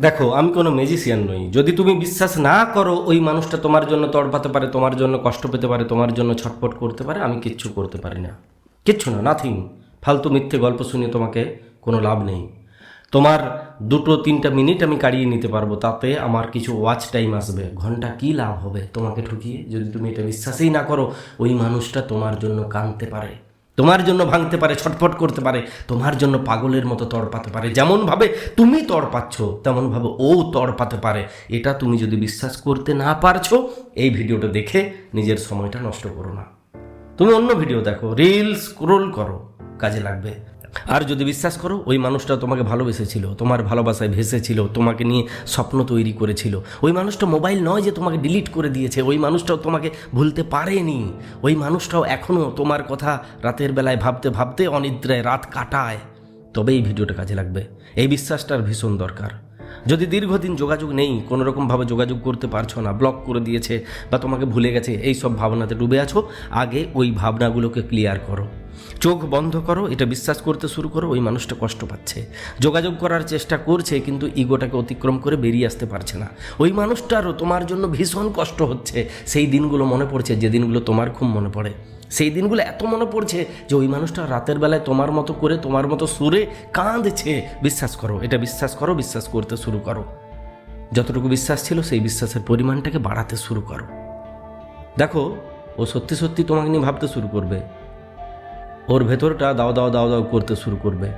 দেখো, আমি কোনো ম্যাজিশিয়ান নই। যদি তুমি বিশ্বাস না করো, ওই মানুষটা তোমার জন্য তড়পাতে পারে, তোমার জন্য কষ্ট পেতে পারে, তোমার জন্য ছটপট করতে পারে, আমি কিচ্ছু করতে পারি না। কিচ্ছু না নাথিং ফালতু মিথ্যে গল্প শুনিয়ে তোমাকে কোনো লাভ নেই। তোমার দুটো তিনটা মিনিট আমি কাড়িয়ে নিতে পারব, তাতে আমার কিছু ওয়াচ টাইম আসবে। ঘণ্টা কি লাভ হবে তোমাকে ঠকিয়ে? যদি তুমি এটা বিশ্বাসই না করো, ওই মানুষটা তোমার জন্য কাঁদতে পারে। তোমার জন্য ভাঙতে পারে, ছটফট করতে পারে, তোমার জন্য পাগলের মতো তড়পাতে পারে। যেমনভাবে তুমি তড়পাচ্ছ, তেমনভাবে ও তড়পাতে পারে। এটা তুমি যদি বিশ্বাস করতে না পারছ, এই ভিডিওটা দেখে নিজের সময়টা নষ্ট করো না। তুমি অন্য ভিডিও দেখো, রিলস স্ক্রোল করো, কাজে লাগবে। আর যদি বিশ্বাস করো, ওই মানুষটা তোমাকে ভালোবেসেছিল, তোমার ভালোবাসায় ভেসেছিল, তোমাকে নিয়ে স্বপ্ন তৈরি করেছিল। ওই মানুষটা মোবাইল নয় যে তোমাকে ডিলিট করে দিয়েছে, ওই মানুষটাও তোমাকে ভুলতে পারেনি। ওই মানুষটাও এখনও তোমার কথা রাতের বেলায় ভাবতে ভাবতে অনিদ্রায় রাত কাটায়। তবে এই ভিডিওটা কাজে লাগবে। এই বিশ্বাসটার ভীষণ দরকার। যদি দীর্ঘদিন যোগাযোগ নেই, কোনো রকমভাবে যোগাযোগ করতে পারছ না ব্লক করে দিয়েছে বা তোমাকে ভুলে গেছে, এই সব ভাবনাতে ডুবে আছো, আগে ওই ভাবনাগুলোকে ক্লিয়ার করো। চোখ বন্ধ করো, এটা বিশ্বাস করতে শুরু করো, ওই মানুষটা কষ্ট পাচ্ছে। যোগাযোগ করার চেষ্টা করছে, কিন্তু ইগোটাকে অতিক্রম করে বেরিয়ে আসতে পারছে না। ওই মানুষটারও তোমার জন্য ভীষণ কষ্ট হচ্ছে। সেই দিনগুলো মনে পড়ছে যে দিনগুলো তোমার খুব মনে পড়ে। সেই দিনগুলো এত মনে পড়ছে যে ওই মানুষটা রাতের বেলায় তোমার মতো করে, তোমার মতো সুরে কাঁদছে। বিশ্বাস করো, এটা বিশ্বাস করো, বিশ্বাস করতে শুরু করো। যতটুকু বিশ্বাস ছিল সেই বিশ্বাসের পরিমাণটাকে বাড়াতে শুরু করো। দেখো, ও সত্যি সত্যি তোমাকে নিয়ে ভাবতে শুরু করবে। ওর ভেতরটা দাও দাও দাও দাও করতে শুরু করবে।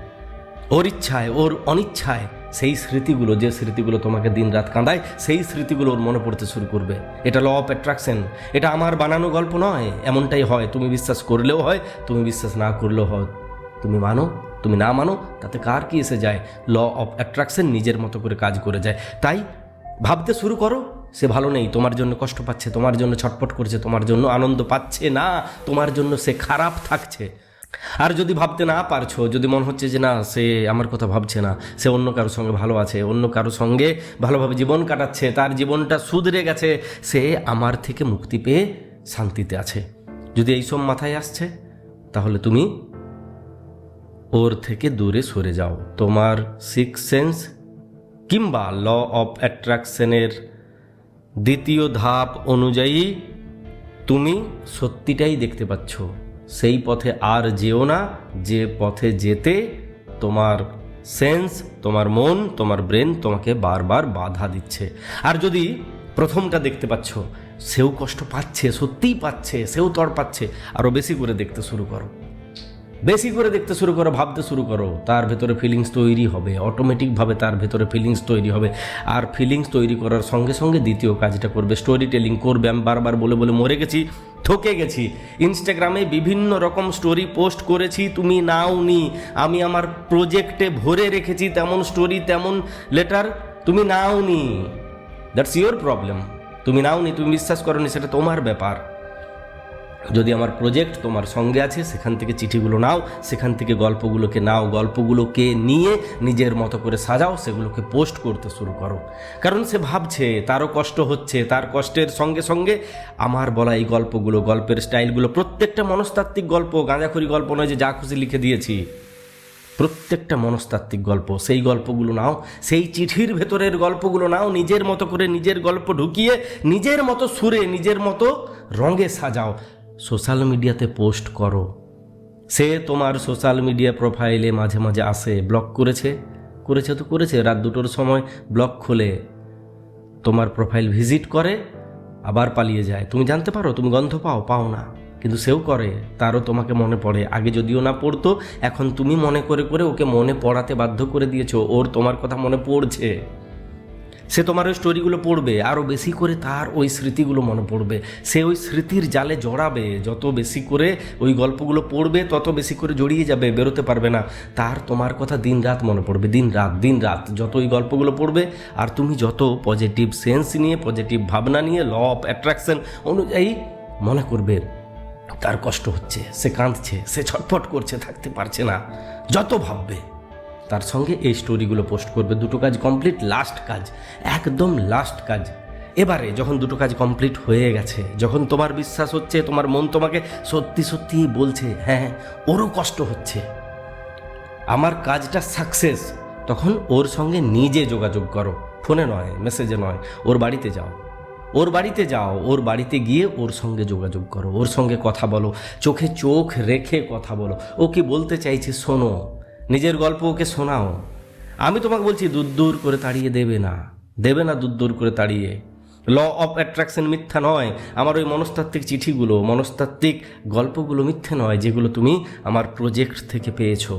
ওর ইচ্ছায়, ওর অনিচ্ছায় সেই স্মৃতিগুলো, যে স্মৃতিগুলো তোমাকে দিন রাত কাঁদায়, সেই স্মৃতিগুলো ওর মনে পড়তে শুরু করবে। এটা ল অফ অ্যাট্রাকশন এটা আমার বানানো গল্প নয়, এমনটাই হয়। তুমি বিশ্বাস করলেও হয়, তুমি বিশ্বাস না করলেও হয়। তুমি মানো, তুমি না মানো, তাতে কার কি এসে যায়? ল অফ অ্যাট্রাকশন নিজের মতো করে কাজ করে যায়। তাই ভাবতে শুরু করো, সে ভালো নেই, তোমার জন্য কষ্ট পাচ্ছে, তোমার জন্য ছটপট করছে, তোমার জন্য আনন্দ পাচ্ছে না, তোমার জন্য সে খারাপ থাকছে। আর যদি ভাবতে না পারছ, যদি মনে হচ্ছে যে না, সে আমার কথা ভাবছে না, সে অন্য কারোর সঙ্গে ভালো আছে, অন্য কারোর সঙ্গে ভালোভাবে জীবন কাটাচ্ছে, তার জীবনটা সুধরে গেছে, সে আমার থেকে মুক্তি পেয়ে শান্তিতে আছে। যদি এইসব মাথায় আসছে, তাহলে তুমি ওর থেকে দূরে সরে যাও। তোমার সিক্স সেন্স কিংবা ল অফ অ্যাট্রাকশনের দ্বিতীয় ধাপ অনুযায়ী তুমি সত্যিটাই দেখতে পাচ্ছ। সেই পথে আর যেও না, যে পথে যেতে তোমার সেন্স তোমার মন, তোমার ব্রেন তোমাকে বারবার বাধা দিচ্ছে। আর যদি প্রথমটা দেখতে পাচ্ছ, সেও কষ্ট পাচ্ছে, সত্যিই পাচ্ছে, সেও তড় পাচ্ছে আরও বেশি করে দেখতে শুরু করো। বেশি করে দেখতে শুরু করো, ভাবতে শুরু করো, তার ভেতরে ফিলিংস তৈরি হবে অটোমেটিকভাবে তার ভেতরে ফিলিংস তৈরি হবে। আর ফিলিংস তৈরি করার সঙ্গে সঙ্গে দ্বিতীয় কাজটা করবে স্টোরি টেলিং করবে। আমি বারবার বলে বলে মরে গেছি থকে গেছি। ইনস্টাগ্রামে বিভিন্ন রকম স্টোরি পোস্ট করেছি, তুমি নাও নি। আমি আমার প্রজেক্টে ভরে রেখেছি, তেমন স্টোরি তেমন লেটার তুমি নাও নি। দ্যাটস ইয়োর প্রবলেম তুমি নাও নি, তুমি বিশ্বাস করো নি, সেটা তোমার ব্যাপার। যদি আমার প্রজেক্ট তোমার সঙ্গে আছে, সেখান থেকে চিঠিগুলো নাও, সেখান থেকে গল্পগুলোকে নাও, গল্পগুলোকে নিয়ে নিজের মতো করে সাজাও, সেগুলোকে পোস্ট করতে শুরু করো। কারণ সে ভাবছে, তারও কষ্ট হচ্ছে, তার কষ্টের সঙ্গে সঙ্গে আমার বলা এই গল্পগুলো, গল্পের স্টাইলগুলো, প্রত্যেকটা মনস্তাত্ত্বিক গল্প গাঁজাখড়ি গল্প নয় যে যা খুশি লিখে দিয়েছি। প্রত্যেকটা মনস্তাত্ত্বিক গল্প, সেই গল্পগুলো নাও, সেই চিঠির ভেতরের গল্পগুলো নাও, নিজের মতো করে নিজের গল্প ঢুকিয়ে, নিজের মতো সুরে, নিজের মতো রঙে সাজাও। সোশ্যাল মিডিয়াতে পোস্ট করো। সে তোমার সোশ্যাল মিডিয়া প্রোফাইলে মাঝে মাঝে আসে, ব্লক করেছে। করেছে তো করেছে, রাত দুটোর সময় ব্লক খোলে। তোমার প্রোফাইল ভিজিট করে, আবার পালিয়ে যায়। তুমি জানতে পারো, তুমি গন্ধ পাও পাও না। কিন্তু সেও করে, তারও তোমাকে মনে পড়ে। আগে যদিও না পড়তো, এখন তুমি মনে করে করে ওকে মনে পড়াতে বাধ্য করে দিয়েছ। ওর তোমার কথা মনে পড়ছে। সে তোমার ওই স্টোরিগুলো পড়বে আরও বেশি করে তার ওই স্মৃতিগুলো মনে পড়বে। সে ওই স্মৃতির জালে জড়াবে, যত বেশি করে ওই গল্পগুলো পড়বে, তত বেশি করে জড়িয়ে যাবে, বেরোতে পারবে না। তার তোমার কথা দিন রাত মনে পড়বে দিন রাত দিন রাত যত ওই গল্পগুলো পড়বে, আর তুমি যত পজিটিভ সেন্স নিয়ে পজিটিভ ভাবনা নিয়ে ল অফ অ্যাট্রাকশন অনুযায়ী মনে করবে, তার কষ্ট হচ্ছে, সে কাঁদছে, সে ছটফট করছে, থাকতে পারছে না। যত ভাববে তার সঙ্গে এই স্টোরিগুলো পোস্ট করবে। দুটো কাজ কমপ্লিট লাস্ট কাজ, একদম লাস্ট কাজ। এবারে যখন দুটো কাজ কমপ্লিট হয়ে গেছে, যখন তোমার বিশ্বাস হচ্ছে, তোমার মন তোমাকে সত্যি সত্যি বলছে হ্যাঁ ওরও কষ্ট হচ্ছে। আমার কাজটা সাকসেস তখন ওর সঙ্গে নিজে যোগাযোগ করো। ফোনে নয় মেসেজে নয়, ওর বাড়িতে যাও। ওর বাড়িতে যাও, ওর বাড়িতে গিয়ে ওর সঙ্গে যোগাযোগ করো। ওর সঙ্গে কথা বলো, চোখে চোখ রেখে কথা বলো। ও কি বলতে চাইছে, শোনো। নিজের গল্প ওকে শোনাও। আমি তোমাকে বলছি দূর দূর করে তাড়িয়ে দেবে না। দেবে না দূর দূর করে তাড়িয়ে। ল অফ অ্যাট্রাকশন মিথ্যা নয়। আমার ওই মনস্তাত্ত্বিক চিঠিগুলো, মনস্তাত্ত্বিক গল্পগুলো মিথ্যে নয়, যেগুলো তুমি আমার প্রজেক্ট থেকে পেয়েছ।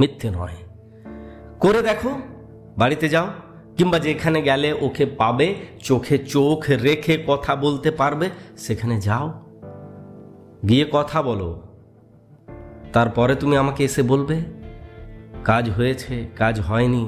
মিথ্যে নয়। করে দেখো, বাড়িতে যাও, কিংবা যেখানে গেলে ওকে পাবে, চোখে চোখ রেখে কথা বলতে পারবে, সেখানে যাও। গিয়ে কথা বলো। তারপরে তুমি আমাকে এসে বলবে কাজ হয়েছে কাজ হয়নি।